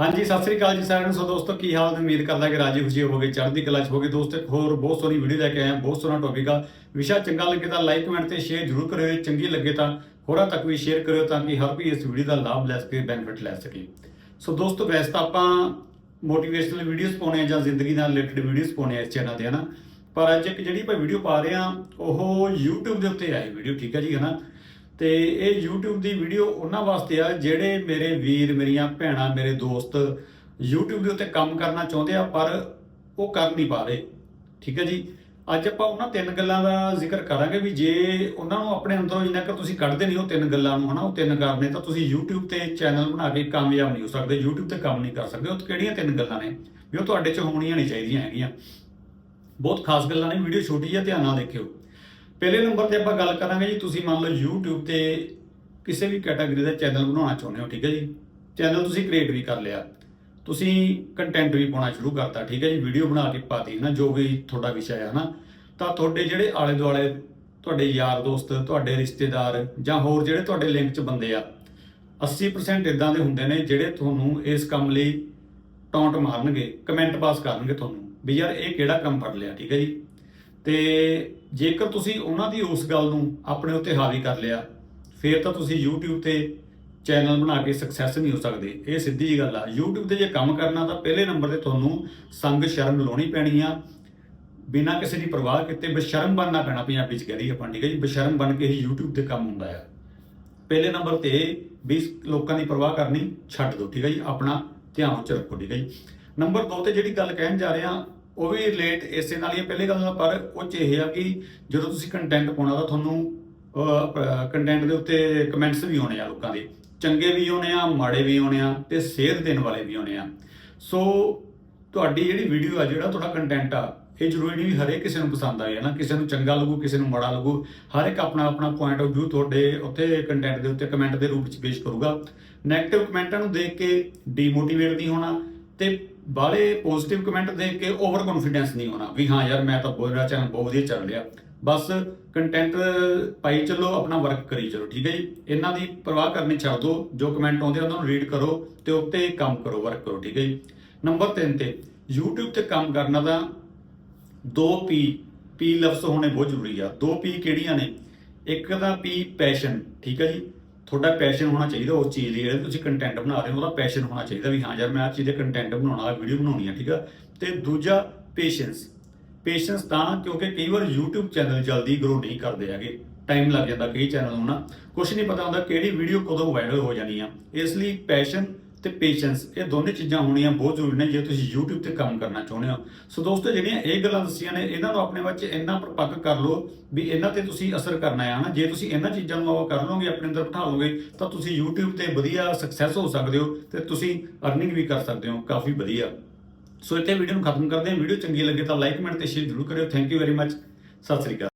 ਹਾਂਜੀ, ਸਤਿ ਸ੍ਰੀ ਅਕਾਲ ਜੀ ਸਾਰਿਆਂ ਨੂੰ। ਸੋ ਦੋਸਤੋ, ਕੀ ਹਾਲ ਉਮੀਦ ਕਰਦਾ ਕਿ ਰਾਜੀ ਖੁਸ਼ੀ ਹੋਵੋਗੇ, ਚੜ੍ਹਦੀ ਕਲਾ ਚ ਹੋਗੇ ਦੋਸਤੋ, ਇੱਕ ਹੋਰ ਬਹੁਤ ਸੋਹਣੀ ਵੀਡੀਓ ਲੈ ਕੇ ਆਏ ਹਾਂ, ਬਹੁਤ ਸੋਹਣਾ ਟੌਪਿਕ ਆ। ਵਿਸ਼ਾ ਚੰਗਾ ਲੱਗੇ ਤਾਂ ਲਾਈਕ ਕਮੈਂਟ ਤੇ ਸ਼ੇਅਰ ਜ਼ਰੂਰ ਕਰਿਓ। ਚੰਗੀ ਲੱਗੇ ਤਾਂ ਹੋਰਾਂ ਤੱਕ ਵੀ ਸ਼ੇਅਰ ਕਰਿਓ ਤਾਂ ਕਿ ਹਰ ਕੋਈ ਇਸ ਵੀਡੀਓ ਦਾ ਲਾਭ ਲੈ ਸਕੇ ਬੈਨੀਫਿਟ ਲੈ ਸਕੇ। ਸੋ ਦੋਸਤੋ, ਵੈਸੇ ਤਾਂ ਆਪਾਂ ਮੋਟੀਵੇਸ਼ਨਲ ਵੀਡੀਓਜ਼ ਪਾਉਣੇ ਆ ਜਾਂ ਜ਼ਿੰਦਗੀ ਨਾਲ ਰਿਲੇਟਡ ਵੀਡੀਓਜ਼ ਪਾਉਣੇ ਆ ਇਸ ਚੈਨਲ ਤੇ, ਹਨਾ? ਪਰ ਅੱਜ ਇੱਕ ਜਿਹੜੀ ਆਪਾਂ ਵੀਡੀਓ ਪਾ ਰਹੇ ਆ ਉਹ YouTube ਦੇ ਉੱਤੇ ਆਈ ਵੀਡੀਓ ਠੀਕ ਹੈ ਜੀ, ਹਨਾ? ਤੇ ਇਹ YouTube ਦੀ ਵੀਡੀਓ ਉਹਨਾਂ ਵਾਸਤੇ ਆ ਜਿਹੜੇ ਮੇਰੇ ਵੀਰ, ਮੇਰੀਆਂ ਭੈਣਾਂ, ਮੇਰੇ ਦੋਸਤ YouTube ਦੇ ਉੱਤੇ ਕੰਮ ਕਰਨਾ ਚਾਹੁੰਦੇ ਆ, ਪਰ ਉਹ ਕਰ ਨਹੀਂ ਪਾ ਰਹੇ। ਠੀਕ ਹੈ ਜੀ? ਅੱਜ ਆਪਾਂ ਉਹਨਾਂ ਤਿੰਨ ਗੱਲਾਂ ਦਾ ਜ਼ਿਕਰ ਕਰਾਂਗੇ ਵੀ ਜੇ ਉਹਨਾਂ ਨੂੰ ਆਪਣੇ ਅੰਦਰੋਂ ਜਿੰਨਾ ਕਿ ਤੁਸੀਂ ਕੱਢਦੇ ਨਹੀਂ ਉਹ ਤਿੰਨ ਗੱਲਾਂ ਨੂੰ, ਹਨਾ, ਉਹ ਤਿੰਨ ਕਰਨੇ ਤਾਂ ਤੁਸੀਂ YouTube ਤੇ ਚੈਨਲ ਬਣਾ ਕੇ ਕਾਮਯਾਬ ਨਹੀਂ ਹੋ ਸਕਦੇ, YouTube ਤੇ ਕੰਮ ਨਹੀਂ ਕਰ ਸਕਦੇ, ਉਹ ਕਿਹੜੀਆਂ ਤਿੰਨ ਗੱਲਾਂ ਨੇ? ਵੀ ਉਹ ਤੁਹਾਡੇ 'ਚ ਹੋਣੀਆਂ ਨਹੀਂ ਚਾਹੀਦੀਆਂ ਹੈਗੀਆਂ। ਬਹੁਤ ਖਾਸ ਗੱਲਾਂ ਨੇ, ਵੀਡੀਓ ਛੋਟੀ ਹੈ ਧਿਆਨ ਨਾਲ ਦੇਖਿਓ। ਪਹਿਲੇ ਨੰਬਰ ਤੇ ਆਪਾਂ ਗੱਲ ਕਰਾਂਗੇ ਜੀ, ਤੁਸੀਂ ਮੰਨ ਲਓ YouTube ਤੇ ਕਿਸੇ ਵੀ ਕੈਟਾਗਰੀ ਦਾ ਚੈਨਲ ਬਣਾਉਣਾ ਚਾਹੁੰਦੇ ਹੋ, ਠੀਕ ਹੈ ਜੀ? ਚੈਨਲ ਤੁਸੀਂ ਕ੍ਰੀਏਟ ਵੀ ਕਰ ਲਿਆ। ਤੁਸੀਂ ਕੰਟੈਂਟ ਵੀ ਪਾਉਣਾ ਸ਼ੁਰੂ ਕਰਤਾ, ਠੀਕ ਹੈ ਜੀ? ਵੀਡੀਓ ਬਣਾ ਕੇ ਪਾਤੀ ਨਾ ਜੋ ਵੀ ਤੁਹਾਡਾ ਵਿਸ਼ਾ ਹੈ ਨਾ ਤਾਂ ਤੁਹਾਡੇ ਜਿਹੜੇ ਆਲੇ ਦੁਆਲੇ ਤੁਹਾਡੇ ਯਾਰ ਦੋਸਤ, ਤੁਹਾਡੇ ਰਿਸ਼ਤੇਦਾਰ ਜਾਂ ਹੋਰ ਜਿਹੜੇ ਤੁਹਾਡੇ ਲਿੰਕ 'ਚ ਬੰਦੇ ਆ 80% ਇਦਾਂ ਦੇ ਹੁੰਦੇ ਨੇ ਜਿਹੜੇ ਤੁਹਾਨੂੰ ਇਸ ਕੰਮ ਲਈ ਟੌਂਟ ਮਾਰਨਗੇ ਕਮੈਂਟ ਪਾਸ ਕਰਨਗੇ ਤੁਹਾਨੂੰ, ਵੀ ਯਾਰ ਇਹ ਕਿਹੜਾ ਕੰਮ ਫੜ ਲਿਆ, ਠੀਕ ਹੈ ਜੀ? ਤੇ ਜੇਕਰ ਤੁਸੀਂ ਉਹਨਾਂ ਦੀ ਉਸ ਗੱਲ ਨੂੰ ਆਪਣੇ ਉੱਤੇ ਹਾਵੀ ਕਰ ਲਿਆ, ਫਿਰ ਤਾਂ ਤੁਸੀਂ YouTube ਤੇ ਚੈਨਲ ਬਣਾ ਕੇ ਸਕਸੈਸ ਨਹੀਂ ਹੋ ਸਕਦੇ। ਇਹ ਸਿੱਧੀ ਜੀ ਗੱਲ ਆ। YouTube ਤੇ ਜੇ ਕੰਮ ਕਰਨਾ ਤਾਂ ਪਹਿਲੇ ਨੰਬਰ ਤੇ ਤੁਹਾਨੂੰ ਸੰਗ ਸ਼ਰਮ ਲਾਉਣੀ ਪੈਣੀ ਆ। ਬਿਨਾਂ ਕਿਸੇ ਦੀ ਪਰਵਾਹ ਕੀਤੇ ਬਸ਼ਰਮ ਬਣਨਾ ਪੈਣਾ ਪੰਜਾਬੀ ਚ ਕਹੀ ਆਪਾਂ, ਠੀਕ ਹੈ ਜੀ? ਬਸ਼ਰਮ ਬਣ ਕੇ ਹੀ YouTube ਤੇ ਕੰਮ ਹੁੰਦਾ ਆ। ਪਹਿਲੇ ਨੰਬਰ ਤੇ ਵੀ ਲੋਕਾਂ ਦੀ ਪਰਵਾਹ ਕਰਨੀ ਛੱਡ ਦਿਓ, ਠੀਕ ਹੈ ਜੀ? ਆਪਣਾ ਧਿਆਨ ਚ ਰੱਖੋ, ਠੀਕ ਹੈ ਜੀ? ਨੰਬਰ 2 ਤੇ ਜਿਹੜੀ ਗੱਲ ਕਹਿਣ ਜਾ ਰਹੇ ਆ ਉਹ ਵੀ ਰਿਲੇਟ ਇਸੇ ਨਾਲ ਹੀ ਹੈ ਪਹਿਲੇ ਗੱਲ ਨਾਲ ਪਰ ਉਹ ਚ ਇਹ ਆ ਕਿ ਜਦੋਂ ਤੁਸੀਂ ਕੰਟੈਂਟ ਪਾਉਣਾ ਤਾਂ ਤੁਹਾਨੂੰ ਕੰਟੈਂਟ ਦੇ ਉੱਤੇ ਕਮੈਂਟਸ ਵੀ ਆਉਣੇ ਆ ਲੋਕਾਂ ਦੇ। ਚੰਗੇ ਵੀ ਆਉਣੇ ਆ, ਮਾੜੇ ਵੀ ਆਉਣੇ ਆ ਤੇ ਸੇਧ ਦੇਣ ਵਾਲੇ ਵੀ ਆਉਣੇ ਆ। ਸੋ ਤੁਹਾਡੀ ਜਿਹੜੀ ਵੀਡੀਓ ਆ, ਜਿਹੜਾ ਤੁਹਾਡਾ ਕੰਟੈਂਟ ਆ, ਇਹ ਜ਼ਰੂਰੀ ਨਹੀਂ ਵੀ ਹਰੇਕ ਕਿਸੇ ਨੂੰ ਪਸੰਦ ਆਏ ਨਾ? ਕਿਸੇ ਨੂੰ ਚੰਗਾ ਲੱਗੂ, ਕਿਸੇ ਨੂੰ ਮਾੜਾ ਲੱਗੂ। ਹਰ ਇੱਕ ਆਪਣਾ ਆਪਣਾ ਪੁਆਇੰਟ ਆਫ View ਤੁਹਾਡੇ ਉੱਥੇ ਕੰਟੈਂਟ ਦੇ ਉੱਤੇ ਕਮੈਂਟ ਦੇ ਰੂਪ ਵਿੱਚ ਪੇਸ਼ ਕਰੂਗਾ। ਨੈਗੇਟਿਵ ਕਮੈਂਟਾਂ ਨੂੰ ਦੇਖ ਕੇ ਡੀਮੋਟੀਵੇਟ ਨਹੀਂ ਹੋਣਾ ਤੇ ਬਾਲੇ ਪੋਜ਼ਿਟਿਵ ਕਮੈਂਟ ਦੇਖ ਕੇ ਓਵਰ ਕੌਨਫੀਡੈਂਸ ਨਹੀਂ ਹੋਣਾ ਵੀ ਹਾਂ ਯਾਰ ਮੈਂ ਤਾਂ ਬਹੁਤ ਮੇਰਾ ਚੈਨਲ ਬਹੁਤ ਵਧੀਆ ਚੱਲ ਰਿਹਾ। ਬਸ ਕੰਟੈਂਟ ਪਾਈ ਚੱਲੋ, ਆਪਣਾ ਵਰਕ ਕਰੀ ਚੱਲੋ, ਠੀਕ ਹੈ ਜੀ? ਇਹਨਾਂ ਦੀ ਪਰਵਾਹ ਕਰਨੀ ਛੱਡ ਦਿਓ, ਜੋ ਕਮੈਂਟ ਆਉਂਦੇ ਆ ਉਹਨਾਂ ਨੂੰ ਰੀਡ ਕਰੋ ਤੇ ਉੱਤੇ ਕੰਮ ਕਰੋ ਵਰਕ ਕਰੋ, ਠੀਕ ਹੈ ਜੀ? ਨੰਬਰ 3 ਤੇ, YouTube ਤੇ ਕੰਮ ਕਰਨਾ ਤਾਂ ਦੋ ਪੀ ਪੀ ਲਫ਼ਜ਼ ਹੋਣੇ ਬਹੁਤ ਜ਼ਰੂਰੀ ਆ। ਦੋ ਪੀ ਕਿਹੜੀਆਂ ਨੇ? ਇੱਕ ਤਾਂ ਪੀ ਪੈਸ਼ਨ ਠੀਕ ਹੈ ਜੀ? ਤੁਹਾਡਾ ਪੈਸ਼ਨ ਹੋਣਾ ਚਾਹੀਦਾ ਉਸ ਚੀਜ਼ ਦੀ ਜਿਹੜੇ ਤੁਸੀਂ ਕੰਟੈਂਟ ਬਣਾ ਰਹੇ ਹੋ, ਉਹਦਾ ਪੈਸ਼ਨ ਹੋਣਾ ਚਾਹੀਦਾ ਵੀ ਹਾਂ ਯਾਰ ਮੈਂ ਆ ਚੀਜ਼ ਦੇ ਕੰਟੈਂਟ ਬਣਾਉਣਾ ਵੀਡੀਓ ਬਣਾਉਣੀ ਹੈ ਠੀਕ ਆ? ਤੇ ਦੂਜਾ ਪੇਸ਼ੈਂਸ ਪੇਸ਼ੈਂਸ ਤਾਂ ਕਿਉਂਕਿ ਕਈ ਵਾਰ YouTube ਚੈਨਲ ਜਲਦੀ ਗਰੋ ਨਹੀਂ ਕਰਦੇ ਹੈਗੇ। ਟਾਈਮ ਲੱਗ ਜਾਂਦਾ ਕਈ ਚੈਨਲ ਨੂੰ ਨਾ। ਕੁਝ ਨਹੀਂ ਪਤਾ ਹੁੰਦਾ ਕਿਹੜੀ ਵੀਡੀਓ ਕਦੋਂ ਵਾਇਰਲ ਹੋ ਜਾਣੀ ਆ। ਇਸ ਲਈ ਪੈਸ਼ਨ ਤੇ ਪੇਸ਼ੈਂਸ ਇਹ ਦੋਨੇ ਚੀਜ਼ਾਂ ਹੋਣੀਆਂ ਬਹੁਤ ਜ਼ਰੂਰੀ ਨੇ ਜੇ ਤੁਸੀਂ YouTube ਤੇ ਕੰਮ ਕਰਨਾ ਚਾਹੁੰਦੇ ਹੋ। ਸੋ ਦੋਸਤੋ, ਜਿਹੜੀਆਂ ਇਹ ਗੱਲਾਂ ਦੱਸੀਆਂ ਨੇ, ਇਹਨਾਂ ਨੂੰ ਆਪਣੇ ਵਿੱਚ ਇੰਨਾ ਪਰਪੱਕ ਕਰ ਲਓ ਵੀ ਇਹਨਾਂ ਤੇ ਤੁਸੀਂ ਅਸਰ ਕਰਨਾ ਹੈ ਨਾ। ਜੇ ਤੁਸੀਂ ਇਹਨਾਂ ਚੀਜ਼ਾਂ ਨੂੰ ਉਹ ਕਰ ਲਓਗੇ, ਆਪਣੇ ਅੰਦਰ ਬਿਠਾ ਲਓਗੇ, ਤਾਂ ਤੁਸੀਂ YouTube ਤੇ ਵਧੀਆ ਸਕਸੈਸ ਹੋ ਸਕਦੇ ਹੋ ਤੇ ਤੁਸੀਂ ਅਰਨਿੰਗ ਵੀ ਕਰ ਸਕਦੇ ਹੋ। ਕਾਫੀ ਵਧੀਆ। ਸੋ ਇੱਥੇ ਵੀਡੀਓ ਨੂੰ ਖਤਮ ਕਰਦੇ ਹਾਂ। ਵੀਡੀਓ ਚੰਗੀ ਲੱਗੇ ਤਾਂ ਲਾਈਕ ਕਮੈਂਟ ਤੇ ਸ਼ੇਅਰ ਜ਼ਰੂਰ ਕਰਿਓ। Thank you very much Sat Sri Akal.